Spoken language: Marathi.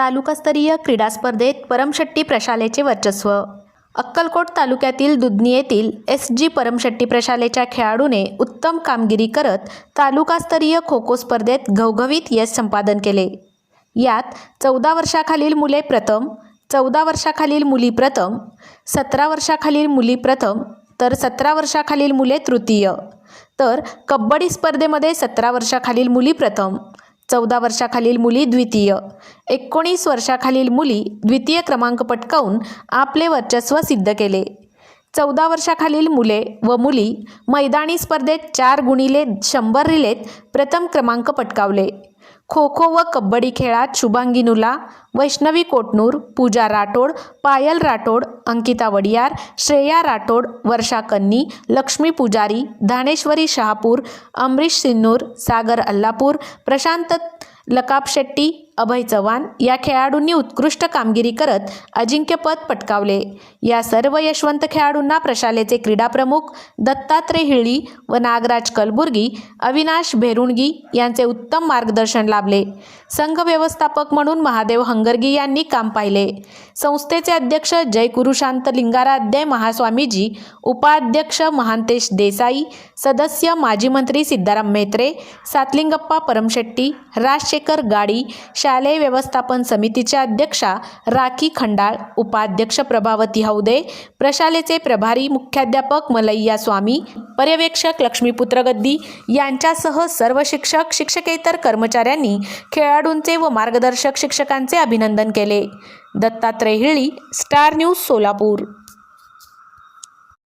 तालुकास्तरीय क्रीडा स्पर्धेत परमशेट्टी प्रशालेचे वर्चस्व. अक्कलकोट तालुक्यातील दुधनी येथील एस जी परमशेट्टी प्रशालेच्या खेळाडूने उत्तम कामगिरी करत तालुकास्तरीय खो खो स्पर्धेत घवघवीत यश संपादन केले. यात चौदा वर्षाखालील मुले प्रथम चौदा वर्षाखालील मुली प्रथम सतरा वर्षाखालील मुली प्रथम तर सतरा वर्षाखालील मुले तृतीय तर कबड्डी स्पर्धेमध्ये सतरा वर्षाखालील मुली प्रथम चौदा वर्षाखालील मुली द्वितीय. एकोणीस वर्षाखालील मुली द्वितीय क्रमांक पटकावून आपले वर्चस्व सिद्ध केले. चौदा वर्षाखालील मुले व मुली मैदानी स्पर्धेत चार गुणिले शंभर रिलेत प्रथम क्रमांक पटकावले. खो खो व कबड्डी खेळात शुभांगी नुला वैष्णवी कोटनूर पूजा राठोड पायल राठोड अंकिता वडियार श्रेया राठोड वर्षा कन्नी लक्ष्मी पुजारी धानेश्वरी शहापूर अमरीश सिन्नूर सागर अल्लापूर प्रशांत लकाप शेट्टी अभय चव्हाण या खेळाडूंनी उत्कृष्ट कामगिरी करत अजिंक्यपद पटकावले. या सर्व यशवंत खेळाडूंना प्रशालेचे क्रीडाप्रमुख दत्तात्रय हिळी व नागराज कलबुर्गी अविनाश भेरुणगी यांचे उत्तम मार्गदर्शन लाभले. संघ व्यवस्थापक म्हणून महादेव हंगरगी यांनी काम पाहिले. संस्थेचे अध्यक्ष जय कुरुशांत लिंगाराध्याय महास्वामीजी उपाध्यक्ष महांतेश देसाई सदस्य माजी मंत्री सिद्धाराम मेत्रे सातलिंगप्पा परमशेट्टी राज राजशेखर गाडी शालेय व्यवस्थापन समितीच्या अध्यक्षा राखी खंडाळ उपाध्यक्ष प्रभावती हौदे प्रशालेचे प्रभारी मुख्याध्यापक मलैया स्वामी पर्यवेक्षक लक्ष्मीपुत्र गद्दी यांच्यासह सर्व शिक्षक शिक्षकेतर कर्मचाऱ्यांनी खेळाडूंचे व मार्गदर्शक शिक्षकांचे अभिनंदन केले. Dattatray Hili star news Solapur.